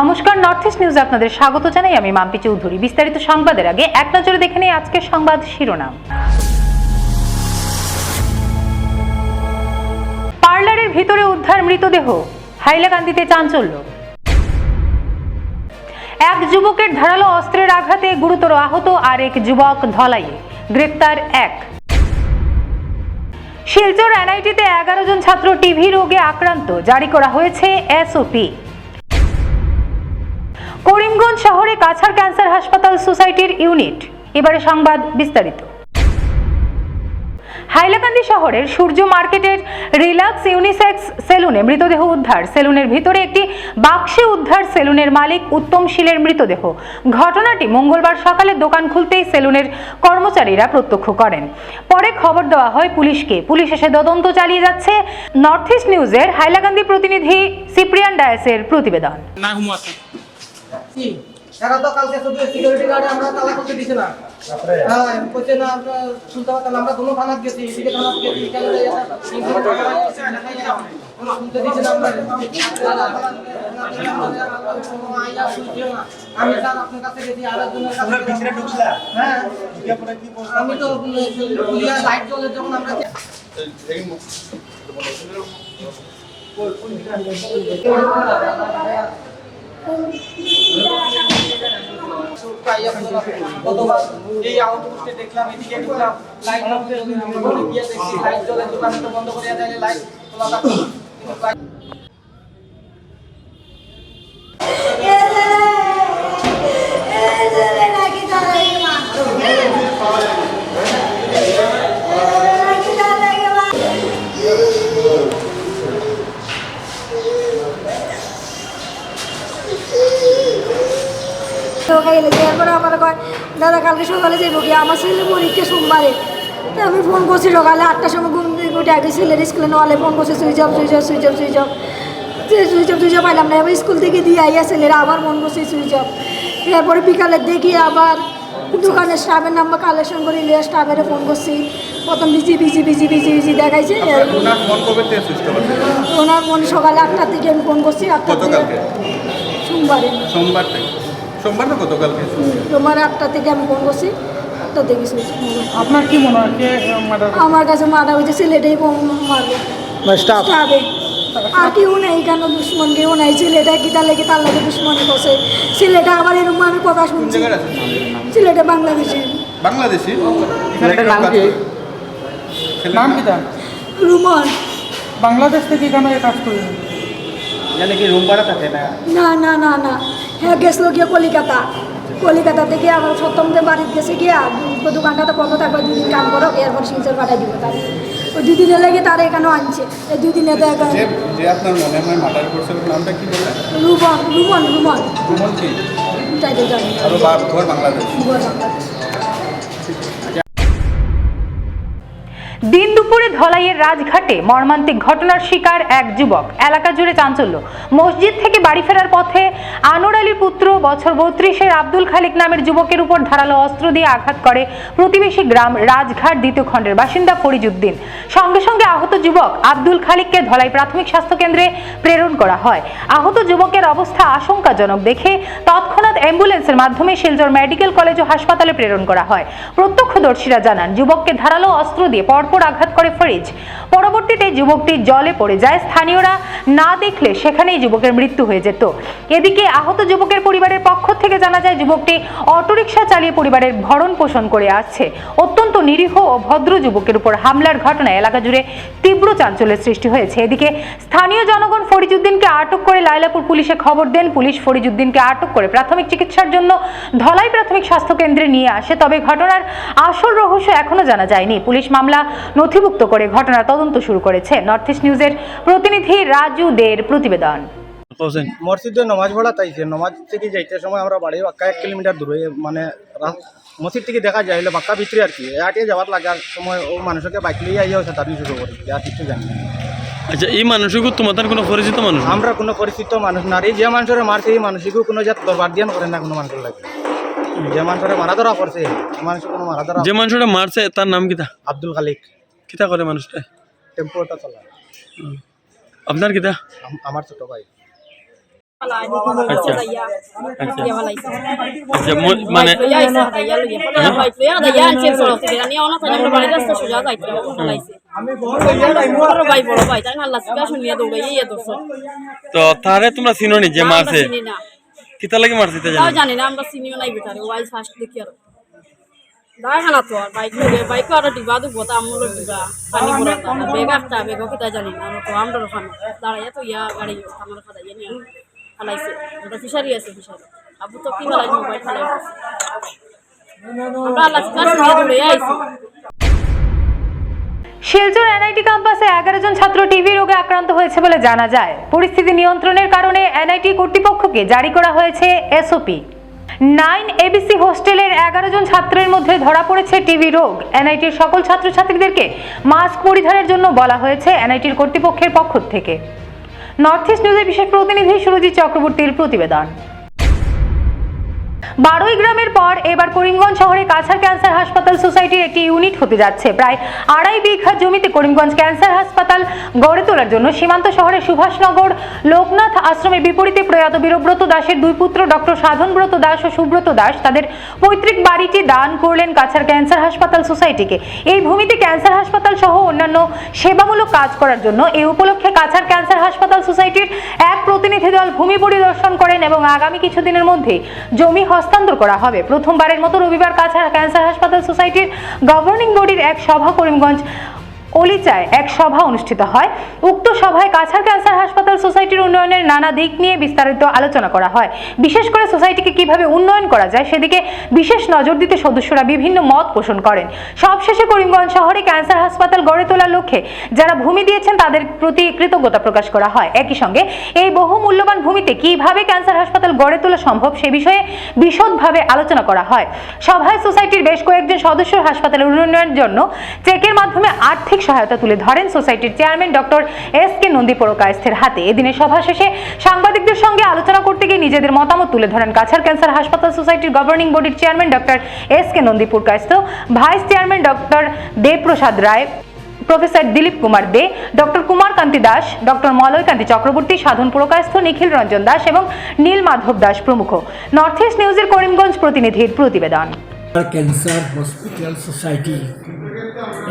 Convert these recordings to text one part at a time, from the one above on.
নমস্কার north east নিউজে আপনাদের স্বাগত জানাই। আমি মাম্পি চৌধুরী। বিস্তারিত সংবাদের আগে এক নজরে দেখে নেই আজকের সংবাদ শিরোনাম। পার্লারের ভিতরে উদ্ধার মৃতদেহ। হাইলাকান্দিতে চাঞ্চল্য। এক যুবকের ধারালো অস্ত্রের আঘাতে গুরুতর আহত আর এক যুবক ধলাইয়ে। গ্রেপ্তার এক। শিলচর এনআইটিতে এগারো জন ছাত্র টিভি রোগে আক্রান্ত। জারি করা হয়েছে এসওপি। করিমগঞ্জ শহরে কাছাড় ক্যান্সার হাসপাতাল সোসাইটির ইউনিট। এবারে সংবাদ বিস্তারিত। হাইলাকান্দি শহরের সূর্য মার্কেটের রিল্যাক্স ইউনিসেক্স সেলুনে মৃতদেহ উদ্ধার। সেলুনের ভিতরে একটি বাক্সে উদ্ধার সেলুনের মালিক উত্তম শীলের মৃতদেহ। ঘটনাটি মঙ্গলবার সকালে দোকান খুলতেই সেলুনের কর্মচারীরা প্রত্যক্ষ করেন। পরে খবর দেওয়া হয় পুলিশকে। পুলিশ এসে তদন্ত চালিয়ে যাচ্ছে নর্থ ইস্ট নিউজের হাইলাকান্দি প্রতিনিধি সিপ্রিয়ান ডায়াসের প্রতিবেদন। কি? এরা তো কালকে শুধু সিকিউরিটি গার্ডে আমরা তালা করতে দিছে না হ্যাঁ কইছে না আমরা শুনতে পারতাম আমরা দুনো থানাত গেছি এদিকে থানাত গেছি এখানে যাই শুনতে দিছে না আমরা আমি স্যার আপনার কাছে গেছি আর একজনের কাছে হ্যাঁ আমি তো লাইট জ্বলে যখন আমরা এই আউটপুটে দেখলাম এদিকে ঢুকলাম লাইট গিয়ে দেখছি লাইট জ্বলে দোকানটা বন্ধ করে দেয় লাইট কালকে সকালে যাব কি আমার ছেলে পরীক্ষা সোমবারে। তো আমি ফোন করছি সকালে আটটার সময় ঘুম থেকে উঠে আগে ছেলের স্কুলে নেওয়ালে ফোন করছি switch off switch off switch off switch off. যে সুইচ অফ সুইচ অফ পাইলাম না এবার স্কুল থেকে দিয়ে আইয়া ছেলেরা আবার ফোন করছি সুইচ অফ। এরপরে বিকালে দেখি আবার দোকানের স্টাফের নাম্বার কালেকশন করে নিয়ে স্টাফের ফোন করছি। প্রথম busy busy busy busy busy দেখাইছে। ওনার মনে সকালে আটটার থেকে আমি ফোন করছি আটটা সোমবারে। সোমবার থেকে। সোমবার না গতকালকে? তোমার আটটা থেকে আমি ফোন করছি আটটা থেকে আপনার কি মনে হয় আমার কাছে মারা হয়েছে ছেলেটাই কম মারবে স্টাফে আর কেউ নেই কেন দুশ্মন কেউ নাই ছেলেটা কি তার লেগে তার লাগে দুশ্মনী করছে। ছেলেটা আবার এরকম আমি কথা শুনছি। ছেলেটা বাংলাদেশি। বাংলাদেশি? নাম কি? নাম কি তার? রুমন। বাংলাদেশ থেকে কেন কাজ করে? জানে কি রুম ভাড়া থাকে না? না না না না। হ্যাঁ গেছিল গিয়ে কলিকাতা। কলিকাতা থেকে আবার সপ্তমতে বাড়িতে গেছে গিয়া দু- দোকানটা তো বন্ধ থাকবে দুদিন কাম করো এরপর সিংসের পাঠাই দিব তার ওই দুদিনের লেগে তারা এখানেও আনছে। এই দুদিনে তো এখন যে আপনার মনে হয় মার্ডার করছে নামটা কি বললেন? রুমন রুমন রুমন রুমন কি? আর ও বা- ঘর বাংলাদেশ। দিন দুপুরে ধলাইয়ের রাজঘাটে মর্মান্তিক ঘটনার শিকার এক যুবক। এলাকা জুড়ে চাঞ্চল্য। মসজিদ থেকে বাড়ি ফেরার পথে আনোর আলীর পুত্র বছর বত্রিশের আব্দুল খালিক নামের যুবকের উপর ধারালো অস্ত্র দিয়ে আঘাত করে প্রতিবেশী গ্রাম রাজঘাট দ্বিতীয় খণ্ডের বাসিন্দা ফরিজুদ্দিন সঙ্গে সঙ্গে আহত যুবক আব্দুল খালিককে ধলাই প্রাথমিক স্বাস্থ্য কেন্দ্রে প্রেরণ করা হয়। আহত যুবকের অবস্থা আশঙ্কাজনক দেখে তৎক্ষণাৎ অ্যাম্বুলেন্সের মাধ্যমে শিলচর মেডিকেল কলেজ ও হাসপাতালে প্রেরণ করা হয়। প্রত্যক্ষদর্শীরা জানান, যুবককে ধারালো অস্ত্র দিয়ে পরপর আঘাত করে ফরিজ। পরবর্তীতে যুবকটি জলে পড়ে যায়। স্থানীয়রা না দেখলে সেখানেই যুবকের মৃত্যু হয়ে যেত। এদিকে আহত যুবকের পরিবারের পক্ষ থেকে জানা যায়, যুবকটি অটোরিকশা চালিয়ে পরিবারের ভরণ পোষণ করে আসছে। অত্যন্ত নিরীহ ও ভদ্র যুবকের উপর হামলার ঘটনায় এলাকা জুড়ে তীব্র চাঞ্চল্যের সৃষ্টি হয়েছে। এদিকে স্থানীয় জনগণ ফরিজুদ্দিনকে আটক করে লাইলাপুর পুলিশে খবর দেন। পুলিশ ফরিজুদ্দিনকে আটক করে প্রাথমিক চিকিৎসার জন্য ধলাই প্রাথমিক স্বাস্থ্য কেন্দ্রে নিয়ে আসে। তবে ঘটনার আসল রহস্য এখনও জানা যায়নি। পুলিশ মামলা নথিভুক্ত করে ঘটনার তদন্ত শুরু করেছে নর্থ ইস্ট নিউজের প্রতিনিধি রাজু দের প্রতিবেদন। মসজিদে নমাজ পড়া তাইছে নমাজ থেকে যাইতে সময় আমরা বাড়ি বাক্কা এক কিলোমিটার দূরে মানে মসজিদ থেকে দেখা যায় হলে বাক্কা ভিতরে আর কি। এয়াটিয়ে যাওয়ার লাগার সময় ও মানুষকে বাইক লিয়ে আইয়া হচ্ছে তার শুরু করে। আর কিছু জানি। আচ্ছা এই মানুষগুলো তোমাদের কোনো পরিচিত মানুষ? আমরা কোনো পরিচিত মানুষ না। আর এই যে মানুষের মারছে এই মানুষকেও কোনো জাত দরবার দিয়ান করে না কোনো মানুষের লাগে। যে মানুষের মারা ধরা করছে মানুষ কোনো মারা ধরা যে মানুষটা মারছে তার নাম কিতা আব্দুল খালিক। কিতা করে মানুষটা? টেম্পোটা চলা আপনার কিতা আমার ছোট ভাই। যাইয়া আচ্ছা। আচ্ছা মানে ইয়া তো তারে তোমরা চিনো নি যে মারছে? কিতা লাগে মারছে তা জানি জানি না, আমরা চিনিও নাই বেটারে, ওয়াইজ ফার্স্ট দেখি আর। দেখা না তো আর, বাইক লইয়া বাইক আর ডিবা দুবো, তা আমুল ডিবা। পানি পড়া বেগ একটা বেগ কিতা জানি না, আমরা তো আমরা ওখানে দাঁড়াইয়া তো ইয়া গাড়ি, আমার খাদাইয়া নিয়ে ফালাইছে আমরা ফিশারি আছে, ফিশারি। আবু তো কি ফালাই মোবাইল ফালাই আমরা আল্লাহ শিকা শুনিয়া দৌড়াইয়া আইছি। শিলচর এনআইটি ক্যাম্পাসে এগারো জন ছাত্র টিবি রোগে আক্রান্ত হয়েছে বলে জানা যায়। পরিস্থিতি নিয়ন্ত্রণের কারণে এনআইটি কর্তৃপক্ষকে জারি করা হয়েছে এসওপি। নাইন এবিসি হোস্টেলের এগারো জন ছাত্রের মধ্যে ধরা পড়েছে টিবি রোগ। এনআইটির সকল ছাত্রছাত্রীদেরকে মাস্ক পরিধানের জন্য বলা হয়েছে এনআইটির কর্তৃপক্ষের পক্ষ থেকে। নর্থ ইস্ট নিউজের বিশেষ প্রতিনিধি সুরজিৎ চক্রবর্তীর প্রতিবেদন। বারোই গ্রামের পর এবার করিমগঞ্জ শহরে কাছাড় ক্যান্সার হাসপাতাল সোসাইটির একটি ইউনিট হতে যাচ্ছে। প্রায় আড়াই বিঘা জমিতে করিমগঞ্জ ক্যান্সার হাসপাতাল গড়ে তোলার জন্য সীমান্ত শহরের সুভাষনগর, লোকনাথ আশ্রমের বিপরীতে প্রয়াত বীরব্রত দাসের দুই পুত্র ডক্টর সাধনব্রত দাস ও সুব্রত দাস তাদের পৈতৃক বাড়িটি দান করলেন কাছাড় ক্যান্সার হাসপাতাল সোসাইটিকে। এই ভূমিতে ক্যান্সার হাসপাতাল সহ অন্যান্য সেবামূলক কাজ করার জন্য এই উপলক্ষে কাছাড় ক্যান্সার হাসপাতাল সোসাইটির এক প্রতিনিধি দল ভূমি পরিদর্শন করেন এবং আগামী কিছুদিনের মধ্যে জমি হস্তান্তর করা হবে। প্রথমবারের মতো রবিবার কাছাড় ক্যান্সার হাসপাতাল সোসাইটির গভর্নিং বডির এক সভা করিমগঞ্জ অলিচায় এক সভা অনুষ্ঠিত হয়। উক্ত সভায় কাছাড় ক্যান্সার হাসপাতাল সোসাইটির উন্নয়নের নানা দিক নিয়ে বিস্তারিত আলোচনা করা হয়। বিশেষ করে সোসাইটিকে কীভাবে উন্নয়ন করা যায় সেদিকে বিশেষ নজর দিতে সদস্যরা বিভিন্ন মত পোষণ করেন। সবশেষে করিমগঞ্জ শহরে ক্যান্সার হাসপাতাল গড়ে তোলার লক্ষ্যে যারা ভূমি দিয়েছেন তাদের প্রতি কৃতজ্ঞতা প্রকাশ করা হয়। একই সঙ্গে এই বহু মূল্যবান ভূমিতে কীভাবে ক্যান্সার হাসপাতাল গড়ে তোলা সম্ভব সে বিষয়ে বিশদভাবে আলোচনা করা হয়। সভায় সোসাইটির বেশ কয়েকজন সদস্য হাসপাতালের উন্নয়নের জন্য চেকের মাধ্যমে আর্থিক সহায়তা তুলে ধরেন সোসাইটির chairman doctor S K Nandi পুরকায়স্থের হাতে। এদিনের সভা শেষে সাংবাদিকদের সঙ্গে আলোচনা করতে গিয়ে নিজেদের মতামত তুলে ধরেন কাছাড় ক্যান্সার হাসপাতাল সোসাইটির গভর্নিং বডির chairman doctor S K Nandi Purkayastha. Vice chairman doctor Debaprasad Roy, professor Dilip Kumar De, doctor Kumar Kanti Das, doctor Malay Kanti Chakraborty, Sadhan Purkayastha Nikhil Ranjan Das এবং নীল মাধব দাস প্রমুখ। নর্থ ইস্ট নিউজের করিমগঞ্জ প্রতিনিধির প্রতিবেদন। Cancer hospital society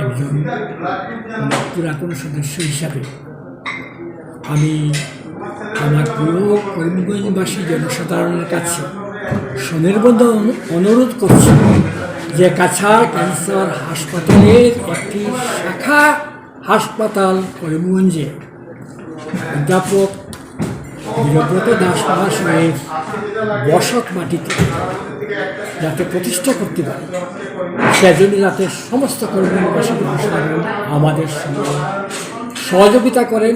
একজন পুরাতন সদস্য হিসাবে আমি আমার প্রিয় করিমগঞ্জবাসী জনসাধারণের কাছে সনির্বন্ধ অনুরোধ করছি যে কাছাড় ক্যান্সার হাসপাতালের একটি শাখা হাসপাতাল করিমগঞ্জে অধ্যাপক বীরব্রত দাস মহাশয়ের বসত মাটিতে যাতে প্রতিষ্ঠা করতে পারে, সেজন্য যাতে সমস্ত কর্মীবাসী জনসাধারণ আমাদের সঙ্গে। সহযোগিতা করেন,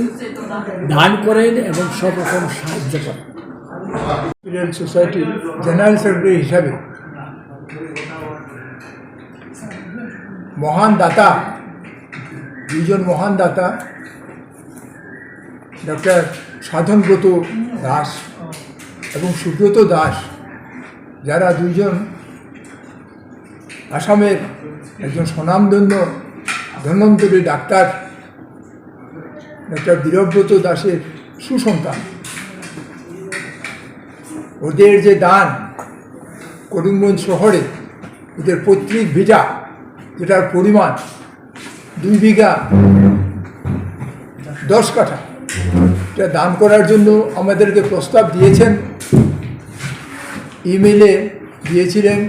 দান করেন এবং সব রকম সাহায্য করেন। সোসাইটির জেনারেল সেক্রেটারি হিসাবে মহান দাতা দুজন মহান দাতা ডক্টর সাধনব্রত দাস এবং সুব্রত দাস, যারা দুইজন আসামের একজন স্বনামধন্য ধন্বন্তরী ডাক্তার ডক্টর বীরব্রত দাসের সুসন্তান। ওদের যে দান করিমগঞ্জ শহরে, ওদের পৈতৃক ভিটা, যেটার পরিমাণ দুই বিঘা দশ কাঠা। এটা দান করার জন্য আমাদেরকে প্রস্তাব দিয়েছেন। ইমেলে দিয়েছিলেন।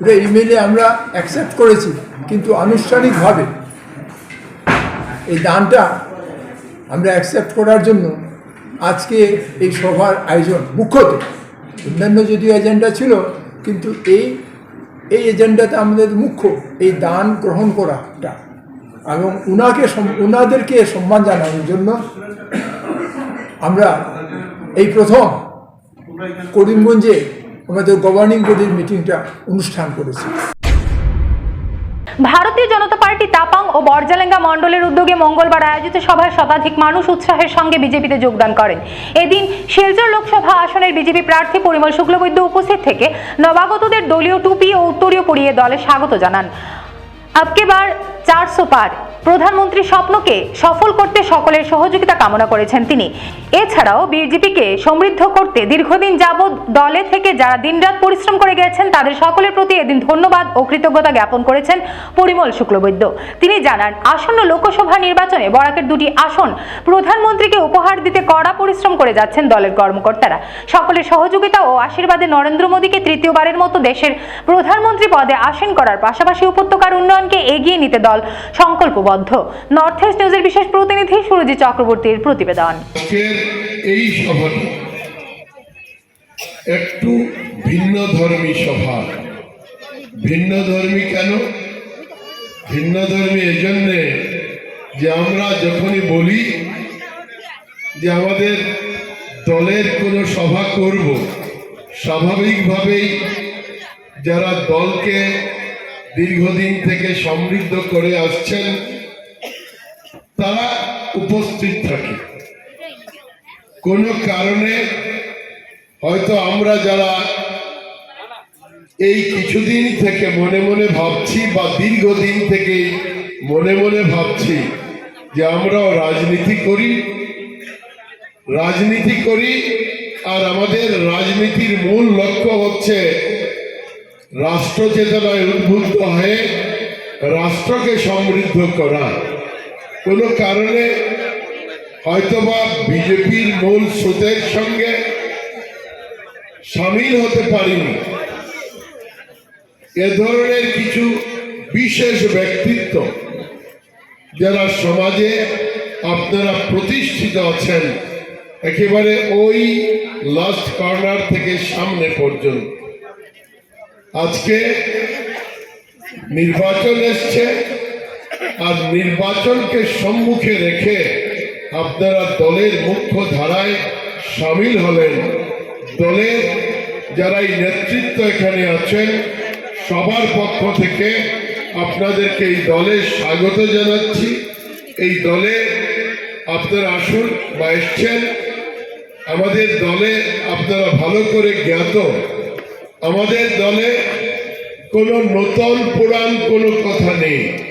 এটা ইমেলে আমরা অ্যাকসেপ্ট করেছি, কিন্তু আনুষ্ঠানিকভাবে এই দানটা আমরা অ্যাকসেপ্ট করার জন্য আজকে এই সভার আয়োজন মুখ্যত অন্যান্য যদিও এজেন্ডা ছিল, কিন্তু এই এই এজেন্ডাতে আমাদের মুখ্য এই দান গ্রহণ করাটা এবং উনাকে ওনাদেরকে সম্মান জানানোর জন্য আমরা এই প্রথম করিমগঞ্জে আমাদের গভর্নিং বডির মিটিংটা অনুষ্ঠান করেছি। ভারতীয় জনতা পার্টি তাপাং ও বরজালেঙ্গা মণ্ডলের উদ্যোগে মঙ্গলবার আয়োজিত সভায় শতাধিক মানুষ উৎসাহের সঙ্গে বিজেপিতে যোগদান করেন। এদিন শিলচর লোকসভা আসনের বিজেপি প্রার্থী পরিমল শুক্লবৈদ্য উপস্থিত থেকে নবাগতদের দলীয় টুপি ও উত্তরীয় পরিয়ে দলে স্বাগত জানান। আবকে বার চারশো পার। প্রধানমন্ত্রীর স্বপ্নকে সফল করতে সকলের সহযোগিতা কামনা করেছেন তিনি। এছাড়াও বিজেপিকে সমৃদ্ধ করতে দীর্ঘদিন যাবৎ দলে থেকে যারা দিনরাত পরিশ্রম করে গেছেন, তাদের সকলের প্রতি এদিন ধন্যবাদ ও কৃতজ্ঞতা জ্ঞাপন করেছেন পরিমল শুক্লবৈদ্য। তিনি জানান, আসন্ন লোকসভা নির্বাচনে বরাকের দুটি আসন প্রধানমন্ত্রীকে উপহার দিতে কড়া পরিশ্রম করে যাচ্ছেন দলের কর্মকর্তারা। সকলের সহযোগিতা ও আশীর্বাদে নরেন্দ্র মোদীকে তৃতীয়বারের মতো দেশের প্রধানমন্ত্রী পদে আসীন করার পাশাপাশি উপত্যকার উন্নয়নকে এগিয়ে নিতে দল সংকল্পবদ্ধ। নর্থ ইস্ট নিউজের বিশেষ প্রতিনিধি সুরজিৎ চক্রবর্তীর প্রতিবেদন। এই সভাটা একটু ভিন্ন ধর্মী সভা। ভিন্ন ধর্মী কেন? ভিন্ন ধর্মী এজন্যে যে আমরা যখনই বলি যে আমাদের দলের কোনো সভা করব, স্বাভাবিকভাবেই যারা দলকে দীর্ঘদিন থেকে সমৃদ্ধ করে আসছেন তারা উপস্থিত থাকে। কোনো কারণে হয়তো আমরা যারা এই কিছুদিন থেকে মনে মনে ভাবছি বা দীর্ঘদিন থেকে মনে মনে ভাবছি যে আমরাও রাজনীতি করি রাজনীতি করি আর আমাদের রাজনীতির মূল লক্ষ্য হচ্ছে রাষ্ট্র চেতনায় উদ্বুদ্ধ হয়ে রাষ্ট্রকে সমৃদ্ধ করা। কোনো কারণে হয়তোবা বিজেপির মূল স্রোতের সঙ্গে সামিল হতে পারিনি। এ ধরনের কিছু বিশেষ ব্যক্তিত্ব যারা সমাজে আপনারা প্রতিষ্ঠিত আছেন, একেবারে ওই লাস্ট কর্নার থেকে সামনে পর্যন্ত। আজকে নির্বাচন এসছে আর নির্বাচনকে সম্মুখে রেখে আপনারা দলের মুখ্য ধারায় সামিল হলেন। দলের যারা এই নেতৃত্ব এখানে আছেন, সবার পক্ষ থেকে আপনাদেরকে এই দলে স্বাগত জানাচ্ছি। এই দলে আপনারা আসুন বা এসছেন। আমাদের দলে আপনারা ভালো করে জ্ঞাত। আমাদের দলে কোনো নতুন পুরাণ কোনো কথা নেই।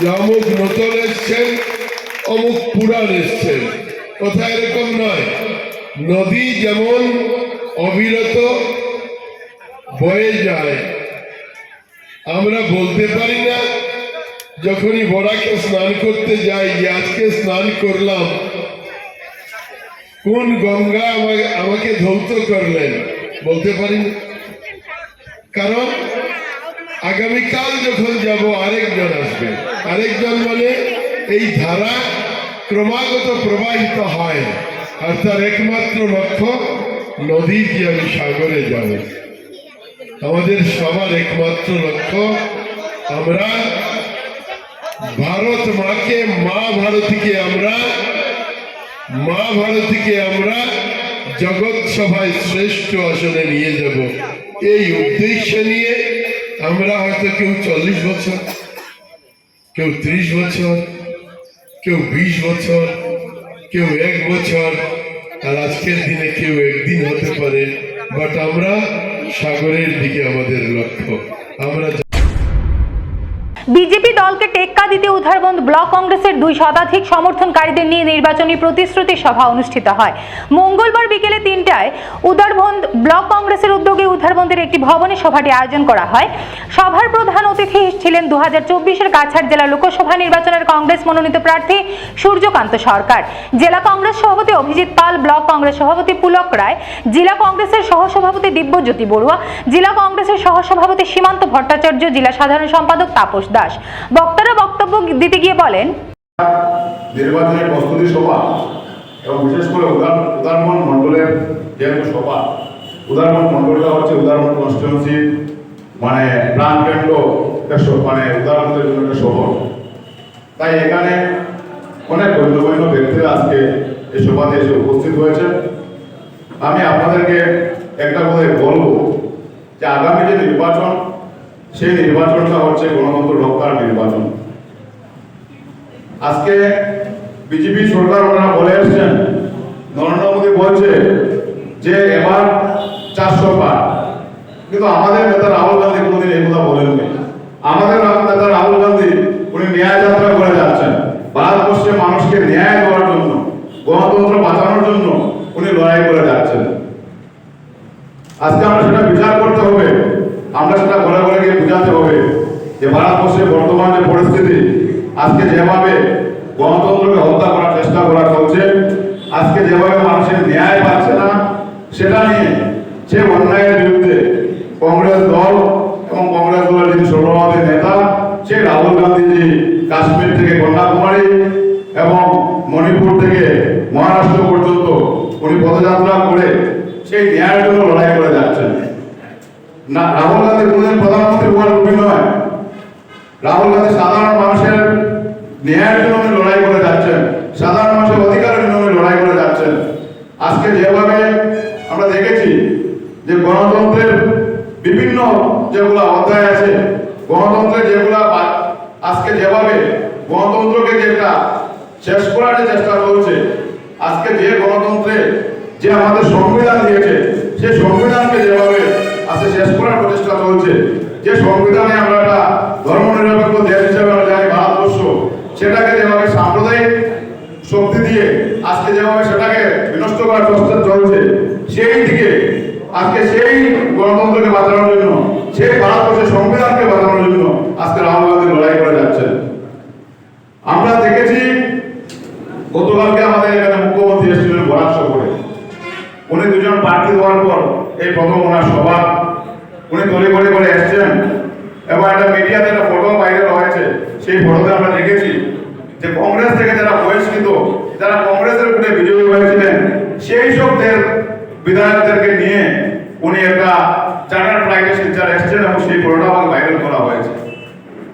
যে অমুক নতুন এসছেন, অমুক পুরাণ এসছেন। কথা এরকম নয়। নদী যেমন অবিরত, বয়ে যায়। আমরা বলতে পারি না, যখনই বড়াকে স্নান করতে যাই, যে আজকে স্নান করলাম, কোন গঙ্গা আমাকে আমাকে ধৌত করলেন? বলতে পারি না। কারণ আগামীকাল যখন যাব, আরেকজন আসবে। আরেকজন মানে এই ধারা ক্রমাগত প্রবাহিত হয়। আর তার একমাত্র লক্ষ্য, নদী কি আমি সাগরে যাব? আমাদের সবার একমাত্র লক্ষ্য, আমরা ভারত মাকে, মা ভারতীকে আমরা, মা ভারতীকে আমরা জগৎ সভায় শ্রেষ্ঠ আসনে নিয়ে যাব। এই উদ্দেশ্য নিয়ে আমরা হয়তো কেউ চল্লিশ বছর, কেউ ত্রিশ বছর, কেউ বিশ বছর, কেউ এক বছর, আর আজকের দিনে কেউ একদিন হতে পারে, বাট আমরা সাগরের দিকে আমাদের লক্ষ্য। আমরা বিজেপি দলকে টেক্কা দিতে উধারবন্দ ব্লক কংগ্রেসের দুই শতাধিক সমর্থনকারীদের নিয়ে নির্বাচনী প্রতিশ্রুতি সভা অনুষ্ঠিত হয়। মঙ্গলবার বিকেলে তিনটায় উদারবন্দ ব্লক উধারবন্দের একটি ভবনে সভাটি আয়োজন করা হয়। সভার প্রধান অতিথি ছিলেন দু হাজার চব্বিশের কাছাড় জেলা লোকসভা নির্বাচনের কংগ্রেস মনোনীত প্রার্থী সূর্যকান্ত সরকার। জেলা কংগ্রেস সভাপতি অভিজিৎ পাল, ব্লক কংগ্রেস সভাপতি পুলক রায়, জেলা কংগ্রেসের সহসভাপতি দিব্যজ্যোতি বড়ুয়া, জেলা কংগ্রেসের সহসভাপতি সীমান্ত ভট্টাচার্য, জেলা সাধারণ সম্পাদক তাপস দাস। বক্তারা বক্তব্য দিতে গিয়ে বলেন নির্বাচনের প্রস্তুতি সভা এবং বিশেষ করে উদার উদারমন মণ্ডলের যেহেতু সভা উদারমন মণ্ডলটা হচ্ছে উদাহরণ কনস্টিটিউন্সি মানে প্রাণ কেন্দ্র মানে উদারমনের জন্য একটা শহর। তাই এখানে অনেক গণ্যমান্য ব্যক্তিরা আজকে এই সভাতে এসে উপস্থিত হয়েছে। আমি আপনাদেরকে একটা কথা বলব যে আগামী যে নির্বাচন, সেই নির্বাচনটা হচ্ছে গণতন্ত্র রক্ষার নির্বাচন। আজকে বিজেপি সরকার ওনারা বলে এসছেন, নরেন্দ্র মোদী বলছে যে এবার চারশো পার কিন্তু আমাদের নেতা রাহুল গান্ধী কোনোদিন এগুলো বলেননি। আমাদের নেতা রাহুল গান্ধী, উনি ন্যায় যাত্রা করে যাচ্ছেন। ভারতবর্ষে মানুষকে ন্যায় দেওয়ার জন্য, গণতন্ত্র বাঁচানোর জন্য উনি লড়াই করে যাচ্ছেন। আজকে আমরা সেটা বিচার করতে হবে। আমরা সেটা ঘরে ঘরে গিয়ে বুঝাতে হবে যে ভারতবর্ষের বর্তমান যে পরিস্থিতি, আজকে যেভাবে গণতন্ত্রকে হত্যা করার চেষ্টা করা চলছে, আজকে যেভাবে মানুষের ন্যায় পাচ্ছে না, সেটা নিয়ে সে অন্যায়ের বিরুদ্ধে কংগ্রেস দল এবং কংগ্রেস দলের যিনি সর্বভারতীয় নেতা, সে রাহুল গান্ধীজি কাশ্মীর থেকে কন্যাকুমারী এবং মণিপুর থেকে মহারাষ্ট্র পর্যন্ত উনি পদযাত্রা করে সেই ন্যায়ের জন্য লড়াই করে যাচ্ছেন। না, রাহুল গান্ধী কোনদিন প্রধানমন্ত্রী হওয়ার লোভী নয়। রাহুল গান্ধী সাধারণ মানুষের ন্যায়ের জন্য উনি লড়াই করে যাচ্ছেন। সাধারণ মানুষের অধিকারের জন্য উনি লড়াই করে যাচ্ছেন। আজকে যেভাবে আমরা দেখেছি যে গণতন্ত্রের বিভিন্ন যেগুলো অধ্যায় আছে, গণতন্ত্রের যেগুলা আজকে যেভাবে গণতন্ত্রকে যেটা শেষ করার চেষ্টা চলছে, আজকে যে গণতন্ত্রে যে আমাদের সংবিধান দিয়েছে, সেই সংবিধানকে যেভাবে আজকে শেষ করার প্রচেষ্টা চলছে, যে সংবিধানে আমরা একটা ধর্মনিরপেক্ষ দেশ হিসেবে আমরা জানি, ভারতবর্ষ, সেটাকে যেভাবে সাম্প্রদায়িক শক্তি দিয়ে আজকে যেভাবে সেটাকে বিনষ্ট করার চেষ্টা চলছে, সেই দিকে আজকে সেই গণতন্ত্রকে বাঁচানোর জন্য সেই ভারতবর্ষের সংবিধানকে বাঁচানোর জন্য আজকে রাহুল গান্ধী লড়াই করে যাচ্ছেন আমরা দেখেছি গতকালকে আমাদের এখানে মুখ্যমন্ত্রী এসেছিলেন বরাক করে উনি দুজন প্রার্থী হওয়ার পর এই প্রথম ওনার সভা উনি তৈরি করে করে এসছেন এবং একটা মিডিয়াতে একটা ফটো ভাইরাল হয়েছে সেই ফটোতে আমরা দেখেছি যে কংগ্রেস থেকে যারা বহিষ্কৃত যারা কংগ্রেসের উপরে বিজয়ী হয়েছিলেন সেই সব দের বিধায়কদেরকে নিয়ে উনি একটা চার্টার ফ্লাইটে শিলচর এসছেন এবং সেই ফটোটা আমাকে ভাইরাল করা হয়েছে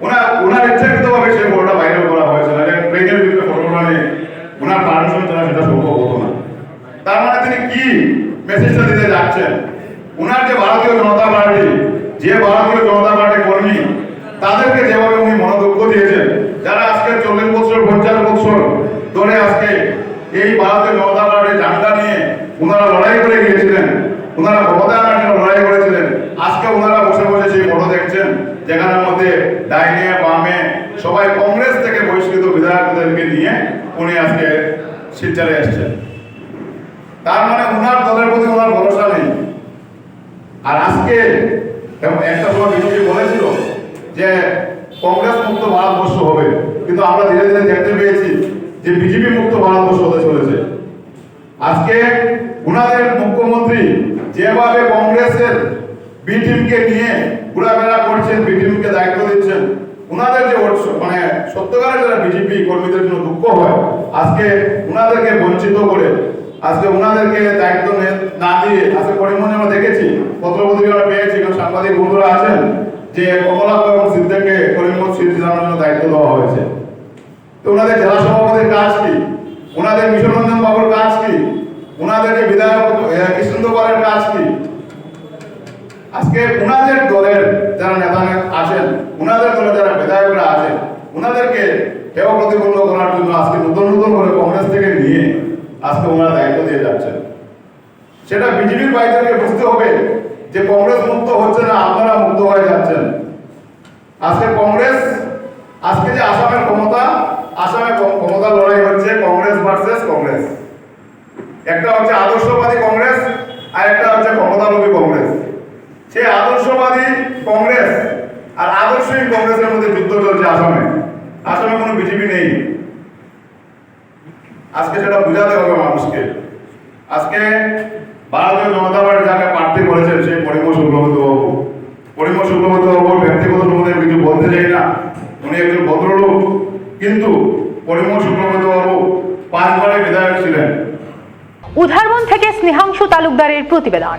ওনার ওনার ইচ্ছাকৃতভাবে সেই ফটোটা ভাইরাল করা হয়েছে না ট্রেনের ভিতরে ফটোটা নিয়ে ওনার পারমিশন ছাড়া সেটা সম্ভব হতো না তার মানে তিনি কি মেসেজটা দিতে যাচ্ছেন ওনার যে ভারতীয় জনতা পার্টি যে ভারতীয় জনতা পার্টি কর্মী তাদেরকে যেভাবে উনি মনোদক্ষ দিয়েছেন যারা আজকে চল্লিশ বছর পঞ্চাশ বছর ধরে আজকে এই ভারতীয় জনতা পার্টির ঝান্ডা নিয়ে ওনারা লড়াই করে গিয়েছিলেন ওনারা ক্ষমতা আনার জন্য লড়াই করেছিলেন আজকে ওনারা বসে বসে সেই ফটো দেখছেন যেখানের মধ্যে ডাইনে বামে সবাই কংগ্রেস থেকে বহিষ্কৃত বিধায়কদেরকে নিয়ে উনি আজকে শিলচরে এসছেন তার মানে উনার দলের প্রতি ওনার ভরসা নেই আর আজকে এবং একটা সময় বিজেপি বলেছিল যে কংগ্রেস মুক্ত ভারতবর্ষ হবে কিন্তু ধীরে দেখতে পেয়েছি যে বিজেপি মুক্ত ভারতবর্ষ হতে চলেছে। আজকে উনাদের মুখ্যমন্ত্রী যেভাবে কংগ্রেসের বি টিমকে নিয়ে ঘোরাফেরা করছেন, বি টিমকে দায়িত্ব দিচ্ছেন, উনাদের যে মানে সত্যকারের যারা বিজেপি কর্মীদের জন্য দুঃখ হয়, আজকে উনাদেরকে বঞ্চিত করে, আজকে উনাদেরকে দায়িত্ব না দিয়ে, আজকে করিমগঞ্জে আমরা দেখেছি, পত্রপত্রিকা পেয়েছি এবং সাংবাদিক বন্ধুরা আছেন, যে কমলাক্ষ এবং সিদ্ধাকে করিমগঞ্জ জানানোর জন্য দায়িত্ব দেওয়া হয়েছে। তো ওনাদের জেলা সভাপতির কাজ কি? ওনাদের মিশন রঞ্জন বাবুর কাজ কি? ওনাদের যে বিধায়ক পালের কাজ কি? আজকে ওনাদের দলের যারা নেতা আছেন, ওনাদের দলে যারা বিধায়করা আছেন, ওনাদেরকে হেয় প্রতিপন্ন করার জন্য আজকে নতুন নতুন করে কংগ্রেস থেকে নিয়ে আজকে ওনারা দায়িত্ব দিয়ে যাচ্ছেন। সেটা বিজেপির বাইদেরকে বুঝতে হবে যে কংগ্রেস মুক্ত হচ্ছে না, আপনারা মুক্ত হয়ে যাচ্ছেন। আজকে কংগ্রেস, আজকে যে আসামের ক্ষমতা ক্ষমতা লড়াই হচ্ছে কংগ্রেস ভার্সেস কংগ্রেস। একটা হচ্ছে আদর্শবাদী কংগ্রেস আর একটা হচ্ছে ক্ষমতালোভী কংগ্রেস। সেই আদর্শবাদী কংগ্রেস আর আদর্শহীন কংগ্রেসের মধ্যে যুদ্ধ চলছে আসামে। আসামে কোনো বিজেপি নেই। আজকে সেটা বোঝাতে হবে মানুষকে। আজকে ভারতীয় জনতা পার্টি যাকে প্রার্থী করেছেন সেই পরিমল শুক্লবৈদ্য বাবু। পরিমল শুক্লবৈদ্য বাবুর ব্যক্তিগত সম্বন্ধে কিছু বলতে চাই না। উনি একজন ভদ্রলোক। কিন্তু উধারবন থেকে স্নেহাংশু তালুকদারের প্রতিবেদন।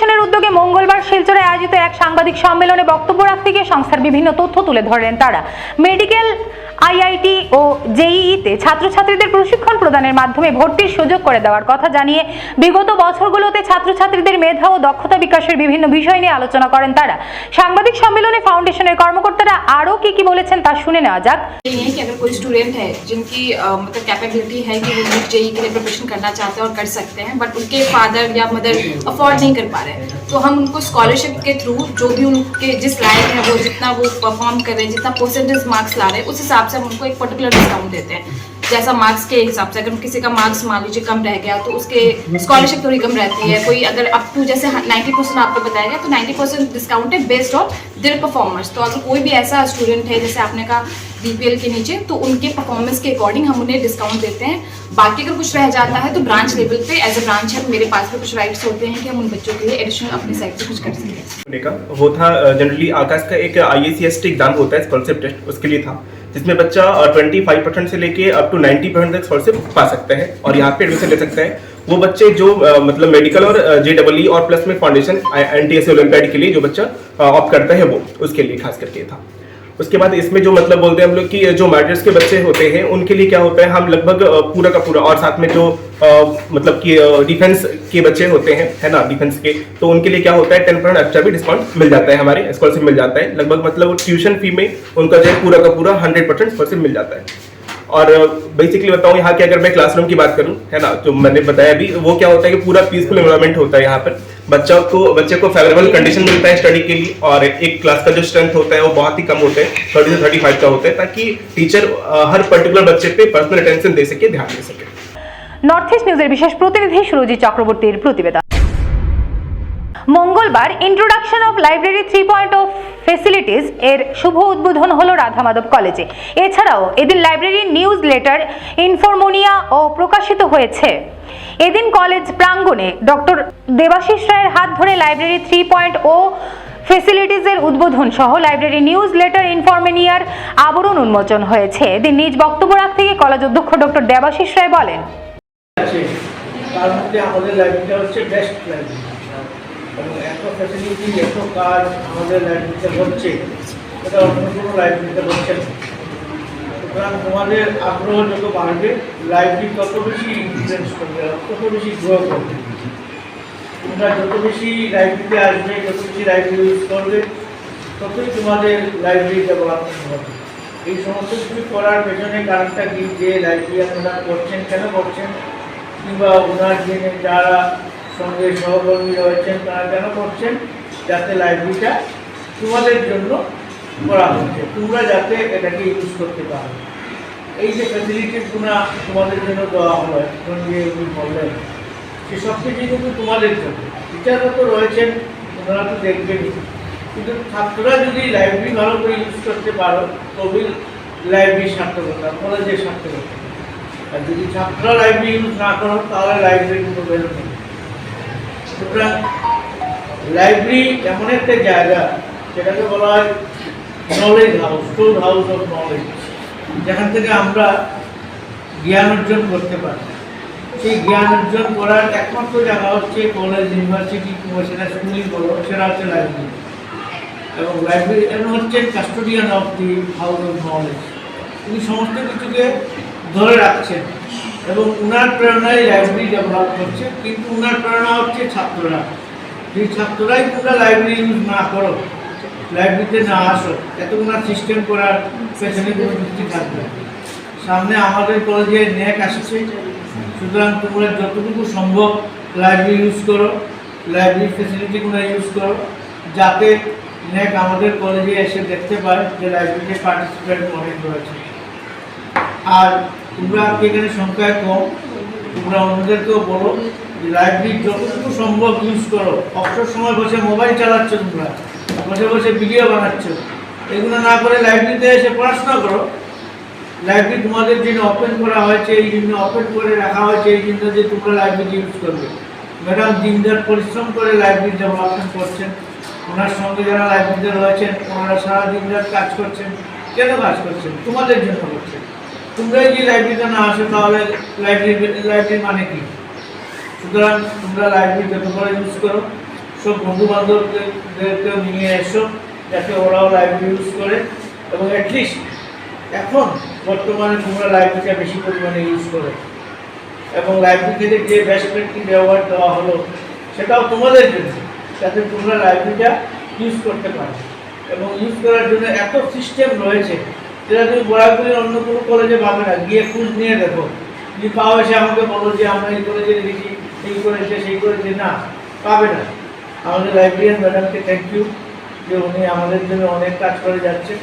ফাউন্ডেশনের উদ্যোগে মঙ্গলবার শিলচরে আয়োজিত এক সাংবাদিক সম্মেলনে বক্তব্য রাখতে গিয়ে সংস্থার বিভিন্ন তথ্য তুলে ধরেন তারা মেডিকেল আইআইটি ও জেইইতে ছাত্রছাত্রীদের প্রশিক্ষণ প্রদানের মাধ্যমে ভর্তির সুযোগ করে দেওয়ার কথা জানিয়ে বিগত বছরগুলোতে ছাত্রছাত্রীদের মেধা ও দক্ষতা বিকাশের বিভিন্ন বিষয় নিয়ে আলোচনা করেন তারা সাংবাদিক সম্মেলনে ফাউন্ডেশনের কর্মকর্তারা আরও কি কি বলেছেন তা শুনে নেওয়া যাক ये है कि अगर कोई स्टूडेंट है जिनकी अ, मतलब कैपेबिलिटी है कि वो नीट जेई के लिए प्रिपरेशन करना चाहते हैं और कर सकते हैं बट उनके फादर या मदर अफोर्ड नहीं कर पा रहे हैं तो हम उनको स्कॉलरशिप के थ्रू जो भी उनके जिस लायक है वो जितना वो परफॉर्म कर रहे हैं जितना परसेंटेज मार्क्स ला रहे हैं उस हिसाब से हम उनको एक पर्टिकुलर डिस्काउंट देते हैं। जैसा मार्क्स के हिसाब से, अगर किसी का मार्क्स मान लीजिए कम रह गया तो उसके स्कॉलरशिप थोड़ी कम रहती है। कोई अगर अप टू जैसे नाइन्टी परसेंट आपको बताया गया तो नाइन्टी परसेंट डिस्काउंट है बेस्ड ऑन देयर परफॉर्मेंस तो अगर कोई भी ऐसा स्टूडेंट है, जैसे आपने कहा बीपीएल के नीचे तो उनके परफॉर्मेंस के अकॉर्डिंग हम उन्हें डिस्काउंट देते हैं। बाकी अगर कुछ रह जाता है तो ब्रांच लेवल पे एज अ ब्रांच है मेरे पास भी कुछ राइट्स होते हैं कि हम उन बच्चों के लिए एडिशनल अपनी साइड से कुछ कर सकें। होने का वो था जनरली आकाश का एक आई एग्ज़ाम होता है स्कॉलरशिप टेस्ट उसके लिए था, जिसमें बच्चा ट्वेंटी फाइव परसेंट से लेके अप टू नाइन्टी परसेंट तक स्कॉलरशिप पा सकता है और यहाँ पे एडमिशन ले सकता है। वो बच्चे जो मतलब मेडिकल और जे डबल ई और प्लस में foundation N T S olympiad के लिए जो बच्चा ऑप्ट करता है वो, उसके लिए खास करके था। उसके बाद इसमें जो मतलब बोलते हैं हम लोग कि जो मैरिटर्स के बच्चे होते हैं उनके लिए क्या होता है? हम लगभग पूरा का पूरा और साथ में जो आ, मतलब कि डिफेंस के बच्चे होते हैं है ना डिफेंस के तो उनके लिए क्या होता है? टेन परसेंट अच्छा भी डिस्काउंट मिल जाता है हमारे स्कॉलरशिप मिल जाता है। लगभग मतलब ट्यूशन फ़ी में उनका जो है पूरा का पूरा हंड्रेड परसेंट स्कॉलरशिप मिल जाता है। और बेसिकली बताऊं यहाँ की अगर मैं क्लासरूम की बात करूं है ना तो मैंने बताया भी वो क्या होता है कि पूरा पीसफुल एनवायरनमेंट होता है यहाँ पर बच्चों को बच्चे को फेवरेबल कंडीशन मिलता है स्टडी के लिए और एक क्लास का जो स्ट्रेंथ होता है वो बहुत ही कम होता है थर्टी से थर्टी फाइव का होता है ताकि टीचर हर पर्टिकुलर बच्चे पे पर्सनल अटेंशन दे सके ध्यान दे सके নর্থ ইস্ট নিউজের বিশেষ প্রতিনিধি সুরজিৎ চক্রবর্তীর প্রতিবেদন মঙ্গলবার introduction of library three point of facilities এর শুভ উদ্বোধন হলো রাধা মাধব কলেজে এছাড়াও এদিন লাইব্রেরির নিউজ লেটার ইনফরমোনিয়া ও প্রকাশিত হয়েছে। এদিন কলেজ প্রাঙ্গণে ডক্টর দেবাশিস রায়ের হাত ধরে লাইব্রেরি থ্রি পয়েন্ট ও ফেসিলিটিসের উদ্বোধন সহ লাইব্রেরি নিউজ লেটার ইনফরমেনিয়ার আবরণ উন্মোচন হয়েছে। এদিন নিজ বক্তব্য রাখতে গিয়ে কলেজ অধ্যক্ষ ডক্টর দেবাশিস রায় বলেন। তার মধ্যে আমাদের লাইব্রেরিটা হচ্ছে বেস্ট লাইব্রেরি এবং এত ফ্যাসিলিটি এত কাজ আমাদের লাইব্রেরিতে হচ্ছে এটা অন্য কোনো লাইব্রেরিতে হচ্ছে না। তোমাদের আগ্রহ যত বাড়বে লাইব্রেরি তত বেশি ইনফ্লুয়েন্স করবে তত বেশি গ্রো করবে তোমরা যত বেশি লাইব্রেরিতে আসবে, যত বেশি লাইব্রেরি ইউজ করবে, ততই তোমাদের লাইব্রেরি ডেভেলপমেন্ট হবে। এই সমস্ত কিছু করার পেছনে কারণটা কি? যে লাইব্রেরি আপনারা করছেন, কেন করছেন? কিংবা ওনার যে যারা সঙ্গে সহকর্মী রয়েছেন, তারা কেন করছেন? যাতে লাইব্রেরিটা তোমাদের জন্য করা হচ্ছে। তোমরা যাতে এটাকে ইউজ করতে পারো। এই যে ফ্যাসিলিটিসগুলো তোমাদের জন্য দেওয়া হলো, এখন যে উনি বললেন সে সব কিছুই কিন্তু তোমাদের জন্য। টিচাররা তো রয়েছেন ওনারা তো দেখবেনই। কিন্তু ছাত্ররা যদি লাইব্রেরি ভালো করে ইউজ করতে পারো, তবেই লাইব্রেরির সার্থকতা কলেজের সার্থকতা। আর যদি ছাত্ররা লাইব্রেরি ইউজ না করো, তাহলে লাইব্রেরি কিন্তু বেরোবে সুতরাং লাইব্রেরি এমন একটা জায়গা, যেটাকে বলা হয় knowledge house store house of knowledge যেখান থেকে আমরা জ্ঞান অর্জন করতে পারি। সেই জ্ঞান অর্জন করার একমাত্র জায়গা হচ্ছে কলেজ ইউনিভার্সিটি কিংবা সেটা স্কুলই বলো সেটা হচ্ছে লাইব্রেরি এবং লাইব্রেরি হচ্ছে custodian of the house of knowledge তিনি সমস্ত কিছুকে ধরে রাখছেন। এবং উনার প্রেরণায় লাইব্রেরি ডেভেলপ করছে কিন্তু উনার প্রেরণা হচ্ছে ছাত্ররা। যে ছাত্ররাই তোমরা লাইব্রেরি ইউজ না করো লাইব্রেরিতে না আসো, এত উনার সিস্টেম করার পেছনে কোনো যুক্তি থাকবে সামনে আমাদের কলেজে ন্যাক আসছে, সুতরাং তোমরা যতটুকু সম্ভব লাইব্রেরি ইউজ করো লাইব্রেরি ফেসিলিটিগুলো ইউজ করো, যাতে ন্যাক আমাদের কলেজে এসে দেখতে পায় যে লাইব্রেরিতে পার্টিসিপেন্ট অনেক রয়েছে। আর তোমরা আজকে এখানে সংখ্যায় কম, তোমরা অন্যদেরকেও বলো যে লাইব্রেরি যতটুকু সম্ভব ইউজ করো। অবসর সময় বসে মোবাইল চালাচ্ছ তোমরা, বসে বসে ভিডিও বানাচ্ছ। এগুলো না করে লাইব্রেরিতে এসে পড়াশোনা করো। লাইব্রেরি তোমাদের জন্য ওপেন করা হয়েছে, এই জন্য ওপেন করে রাখা হয়েছে, এই জন্য যে তোমরা লাইব্রেরি ইউজ করবে। ম্যাডাম দিনদার পরিশ্রম করে লাইব্রেরি ডেভেলপমেন্ট করছেন, ওনার সঙ্গে যারা লাইব্রেরিতে রয়েছেন, ওনারা সারা দিন রাত কাজ করছেন, কেন কাজ করছেন? তোমাদের জন্য করছেন। তোমরাই যদি লাইব্রেরিতে না আসো তাহলে লাইব্রেরি লাইব্রেরি মানে কি? সুতরাং তোমরা লাইব্রেরি যত করে ইউজ করো, সব বন্ধু বান্ধবদেরকেও নিয়ে এসো, যাতে ওরাও লাইব্রেরি ইউজ করে। এবং অ্যাটলিস্ট এখন বর্তমানে তোমরা লাইব্রেরিটা বেশি পরিমাণে ইউজ করো। এবং লাইব্রেরি থেকে যে প্র্যাকটিস ব্যবহার দেওয়া হলো, সেটাও তোমাদের জন্য, যাতে তোমরা লাইব্রেরিটা ইউজ করতে পারো। এবং ইউজ করার জন্য এত সিস্টেম রয়েছে যেটা তুমি বরাবরই অন্য কোনো কলেজে পাবে না গিয়ে খোঁজ নিয়ে দেখো। যদি পাও এসে আমাকে বলো যে আমরা এই কলেজে দেখেছি, এই করেছে সেই করেছে না, পাবে না। আমাদের লাইব্রেরিয়ান ম্যাডামকে থ্যাংক ইউ যে উনি আমাদের জন্য অনেক কাজ করে যাচ্ছে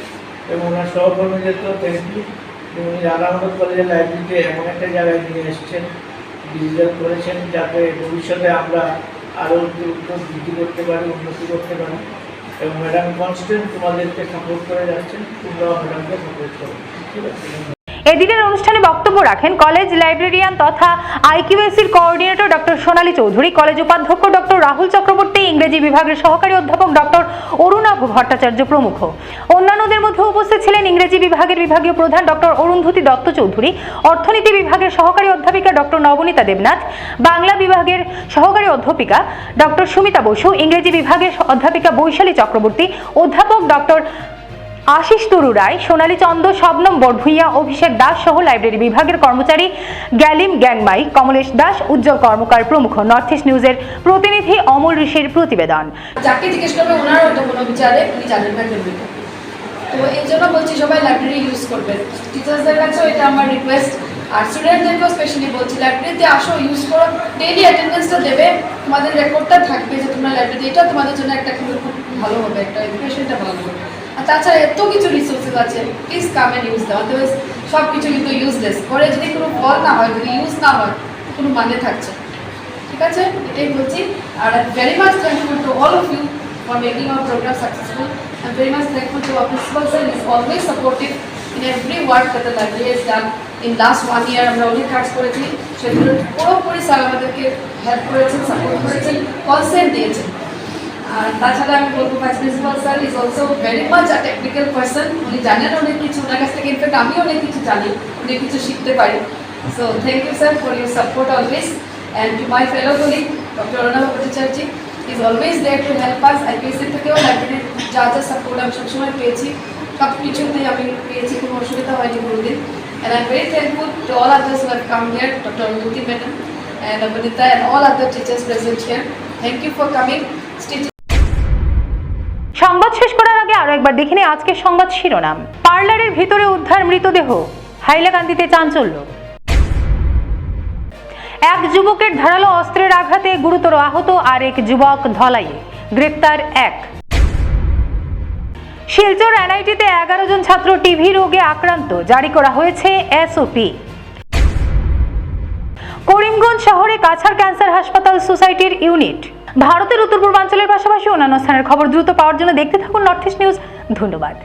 এবং ওনার সহকর্মীদেরকেও থ্যাংক ইউ যে উনি রাধামোদন কলেজের লাইব্রেরিতে এমন একটা জায়গায় নিয়ে এসেছেন ডিজিটাল করেছেন যাতে ভবিষ্যতে আমরা আরও বৃদ্ধি করতে পারি, উন্নতি করতে পারি। এবং ম্যাডাম কনস্ট্যান্ট তোমাদেরকে সাপোর্ট করে যাচ্ছেন তোমরাও ম্যাডামকে সাপোর্ট করো। ঠিক আছে? এদিনের অনুষ্ঠানে বক্তব্য রাখেন কলেজ লাইব্রেরিয়ান তথা আইকিউএসির coordinator doctor Sonali Chowdhury, college উপাধ্যক্ষ ডক্টর রাহুল চক্রবর্তী, ইংরেজি বিভাগের সহকারী অধ্যাপক ডক্টর অরুণাভ ভট্টাচার্য প্রমুখ। অন্যান্যদের মধ্যে উপস্থিত ছিলেন ইংরেজি বিভাগের বিভাগীয় প্রধান ডক্টর অরুন্ধতী দত্ত চৌধুরী, অর্থনীতি বিভাগের সহকারী অধ্যাপিকা ডক্টর নবনীতা দেবনাথ, বাংলা বিভাগের সহকারী অধ্যাপিকা ডক্টর সুমিতা বসু, ইংরেজি বিভাগের অধ্যাপিকা বৈশালী চক্রবর্তী, অধ্যাপক ডক্টর আশিস তরু রায়, সোনালী চন্দ শবনম বড়ভুইয়া, অভিষেক দাস সহ লাইব্রেরি বিভাগের কর্মচারী গ্যালিম গ্যাংমাই, কমলেশ দাস, উজ্জ্বল কর্মকার প্রমুখ নর্থ ইস্ট নিউজের প্রতিনিধি অমল ঋষির প্রতিবেদন। যাকে জিজ্ঞেস করবে ওনার কোনো বিচারে উনি জানেন না তো এই জন্য বলছি, সবাই লাইব্রেরি ইউজ করবেন টিচার্সদের কাছেও এটা আমার রিকোয়েস্ট আর স্টুডেন্টদেরকেও স্পেশালি বলছি, লাইব্রেরিতে আসো ইউজ করো। ডেইলি অ্যাটেন্ডেন্সটা দেবে। তোমাদের রেকর্ডটা থাকবে যে তোমরা লাইব্রেরি এটা তোমাদের জন্য একটা খুব ভালো হবে, একটা এডুকেশনটা ভালো হবে। তাছাড়া এত কিছু রিসোর্সেস আছে। প্লিজ কাম অ্যান্ড ইউজ দেওয়া আদারওয়াইজ সব কিছু কিন্তু ইউজলেস পরে যদি কোনো ফল না হয়, যদি ইউজ না হয়, কোনো মানে থাকছে ঠিক আছে? এটাই বলছি। আর very much thankful to all of you for making our program successful I very thankful to our principal sir is always supportive in every work that the library is done in last one year আমরা অনেক কাজ করেছি। সেগুলো পুরোপুরি sir আমাদেরকে help করেছেন support করেছেন। Consent দিয়েছেন। আর তাছাড়া আমি বলব vice principal sir is also very much technical person উনি জানেন অনেক কিছু ওনার কাছ থেকে আমি অনেক কিছু জানি, অনেক কিছু শিখতে পারি। So thank you sir for your support always and to my fellow colleague doctor Arnab Bhattacharya is always there to help us IPSC থেকেও লাইব্রেরির যা যা সাপোর্ট আমি সবসময় পেয়েছি, সব কিছুতেই আমি পেয়েছি, কোনো অসুবিধা হয়নি কোনোদিন। I am very thankful to all others who have come here doctor Anubhuti madam and Abhinita and all other teachers present here. Thank you for. সংবাদ শেষ করার আগে আরও একবার দেখে আজকের সংবাদ শিরোনাম। পার্লারের ভিতরে উদ্ধার মৃতদেহ। হাইলাকান্দিতে চাঞ্চল্য। এক যুবকের ধারালো অস্ত্রের আঘাতে গুরুতর আহত আর এক যুবক ধলাইয়ে। গ্রেপ্তার এক। শিলচর এনআইটিতে এগারো জন ছাত্র টিভি রোগে আক্রান্ত। জারি করা হয়েছে এসওপি। করিমগঞ্জ শহরে কাছাড় ক্যান্সার হাসপাতাল সোসাইটির ইউনিট। ভারতের উত্তর পূর্বাঞ্চলের পাশাপাশি অন্যান্য স্থানের খবর দ্রুত পাওয়ার জন্য দেখতে থাকুন নর্থ ইস্ট নিউজ ধন্যবাদ।